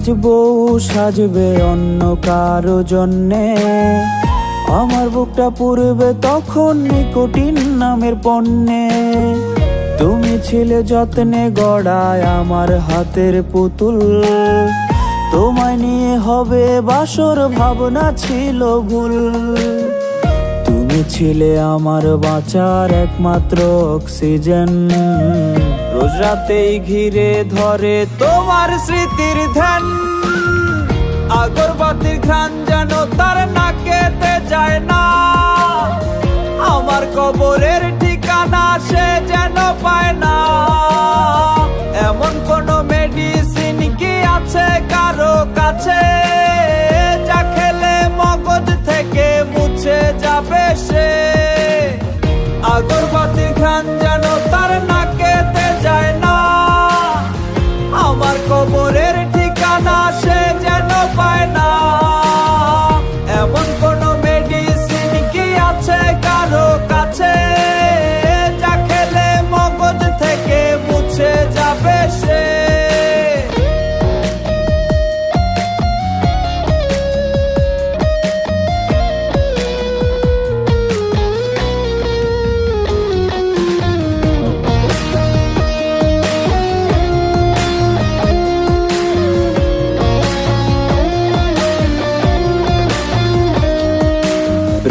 বউ সাজবে অন্য কারও জন্যে। আমার বুকটা পুরবে তখন নিকোটিন নামের পণ্যে। তুমি ছিলে যত্নে গড়ায় আমার হাতের পুতুল। তোমায় নিয়ে হবে বাসর ভাবনা ছিল ভুল। তুমি ছিলে আমার বাঁচার একমাত্র অক্সিজেন। রোজ রাতেই ঘিরে ধরে তোমার স্মৃতির ধ্যান। আগরবাতির ঘ্রাণ আমার কবরের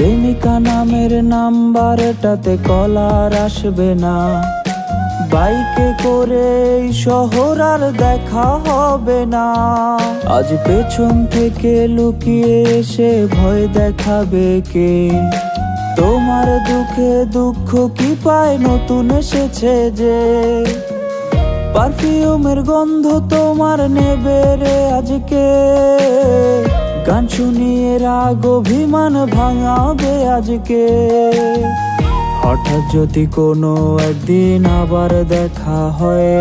প্রেমিকা নামের নাম্বারটাতে কলার আসবে না। বাইকে করে শহর আর দেখা হবে না। আজ পেছন থেকে লুকিয়ে এসে ভয় দেখাবে কে? তোমার দুঃখে দুঃখ কি পায়? নতুন এসেছে যে পারফিউমের গন্ধ তোমার নেবে রে আজকে। গান শুনিয়ে রাগ, অভিমান ভাঙাবে আজকে। হঠাৎ যদি কোনো একদিন আবার দেখা হয়,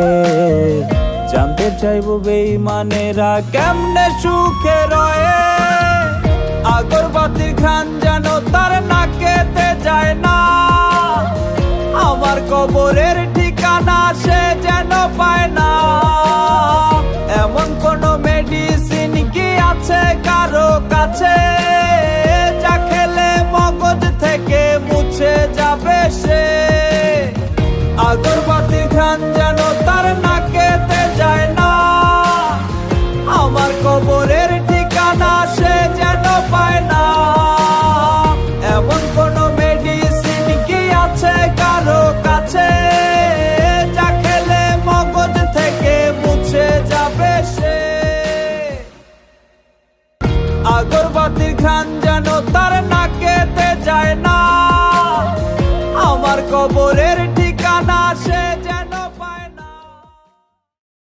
জানতে চাইব বেইমানেরা কেমনে সুখে রয়ে। আগরবাতির খান যেন তার নাকেতে যায় না। আমার কবরের ঠিকানা সে পায় না। এমন কোন মেডিসিন কি আছে? কারও কাছে ঘ্রাণ যেন তার নাকেতে যায় না।